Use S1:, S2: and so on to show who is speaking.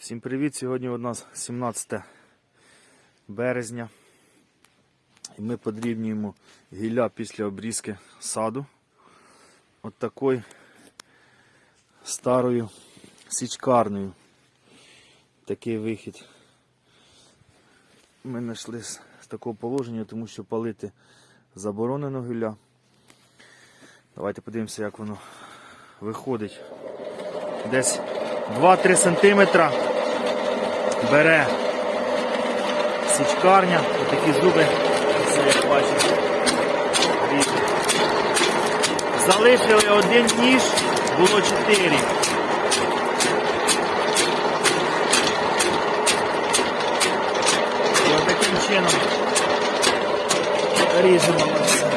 S1: Всім привіт! Сьогодні у нас 17 березня. І ми подрібнюємо гілля після обрізки саду. От такою старою січкарною. Такий вихід. Ми знайшли з такого положення, тому що палити заборонено гілля. Давайте подивимося, як воно виходить. Десь 2-3 сантиметра бере січкарня, отакі зуби, все як бачите. різні. Залишили один ніж, було 4. І отаким чином ріжемо.